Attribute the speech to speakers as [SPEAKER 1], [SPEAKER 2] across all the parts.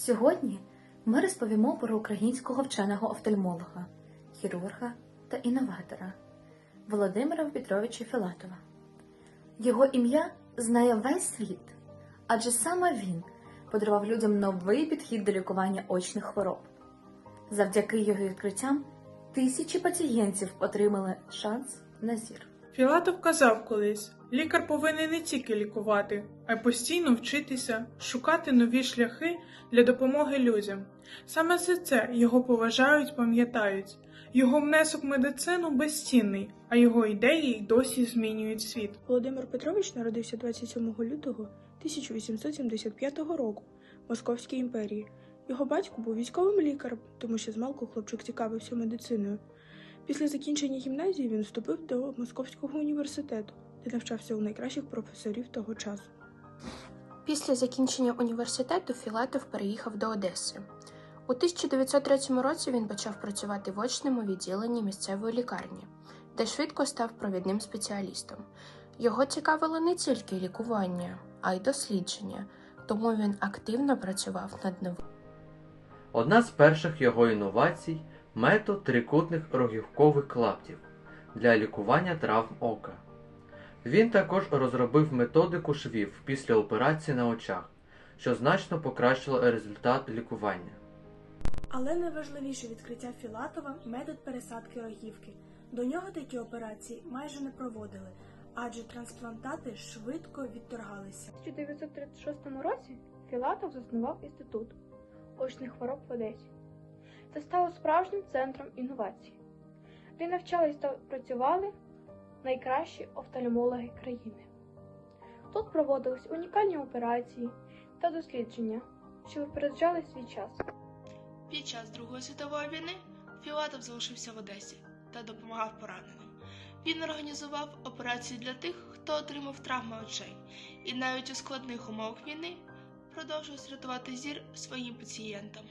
[SPEAKER 1] Сьогодні ми розповімо про українського вченого офтальмолога, хірурга та інноватора Володимира Петровича Філатова. Його ім'я знає весь світ, адже саме він подарував людям новий підхід до лікування очних хвороб. Завдяки його відкриттям тисячі пацієнтів отримали шанс на зір.
[SPEAKER 2] Філатов казав колись: лікар повинен не тільки лікувати, а й постійно вчитися, шукати нові шляхи для допомоги людям. Саме за це його поважають, пам'ятають. Його внесок в медицину безцінний, а його ідеї й досі змінюють світ.
[SPEAKER 3] Володимир Петрович народився 27 лютого 1875 року в Московській імперії. Його батько був військовим лікарем, тому що змалку хлопчик цікавився медициною. Після закінчення гімназії він вступив до Московського університету, де навчався у найкращих професорів того часу.
[SPEAKER 4] Після закінчення університету Філатов переїхав до Одеси. У 1903 році він почав працювати в очному відділенні місцевої лікарні, де швидко став провідним спеціалістом. Його цікавило не тільки лікування, а й дослідження, тому він активно працював над новим.
[SPEAKER 5] Одна з перших його інновацій метод трикутних рогівкових клаптів для лікування травм ока. Він також розробив методику швів після операції на очах, що значно покращило результат лікування.
[SPEAKER 3] Але найважливіше відкриття Філатова метод пересадки рогівки. До нього такі операції майже не проводили, адже трансплантати швидко відторгалися.
[SPEAKER 6] У 1936 році Філатов заснував інститут очних хвороб в Одесі. Це стало справжнім центром інновацій, де навчались та працювали найкращі офтальмологи країни. Тут проводились унікальні операції та дослідження, що випереджали свій час.
[SPEAKER 7] Під час Другої світової війни Філатов залишився в Одесі та допомагав пораненим. Він організував операції для тих, хто отримав травми очей, і навіть у складних умовах війни продовжує рятувати зір своїм пацієнтам.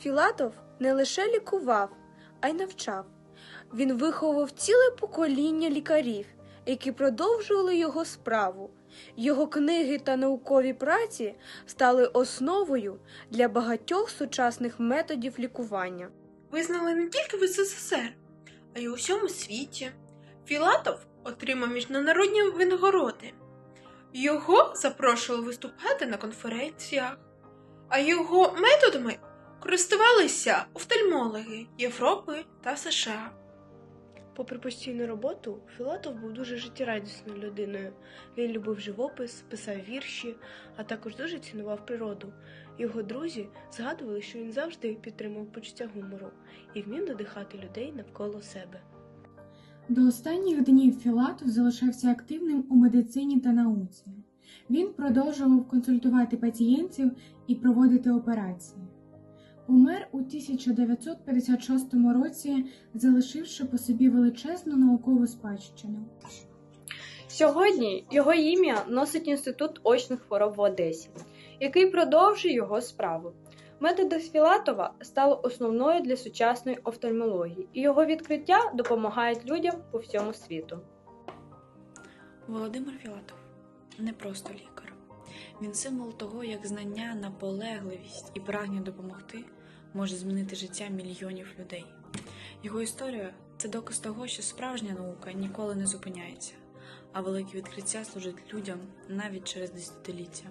[SPEAKER 3] Філатов не лише лікував, а й навчав. Він виховував ціле покоління лікарів, які продовжували його справу. Його книги та наукові праці стали основою для багатьох сучасних методів лікування.
[SPEAKER 8] визнали не тільки в СССР, а й у всьому світі. Філатов отримав міжнародні винагороди. Його запрошували виступати на конференціях, а його методами користувалися офтальмологи Європи та США.
[SPEAKER 3] Попри постійну роботу, Філатов був дуже життєрадісною людиною. Він любив живопис, писав вірші, а також дуже цінував природу. Його друзі згадували, що він завжди підтримував почуття гумору і вмів надихати людей навколо себе.
[SPEAKER 9] До останніх днів Філатов залишався активним у медицині та науці. Він продовжував консультувати пацієнтів і проводити операції. Помер у 1956 році, залишивши по собі величезну наукову спадщину.
[SPEAKER 10] Сьогодні його ім'я носить Інститут очних хвороб в Одесі, який продовжує його справу. Методи Філатова стали основною для сучасної офтальмології, і його відкриття допомагають людям по всьому світу.
[SPEAKER 11] Володимир Філатов не просто лікар. Він символ того, як знання, наполегливість і прагнення допомогти може змінити життя мільйонів людей. Його історія це доказ того, що справжня наука ніколи не зупиняється, а великі відкриття служать людям навіть через десятиліття.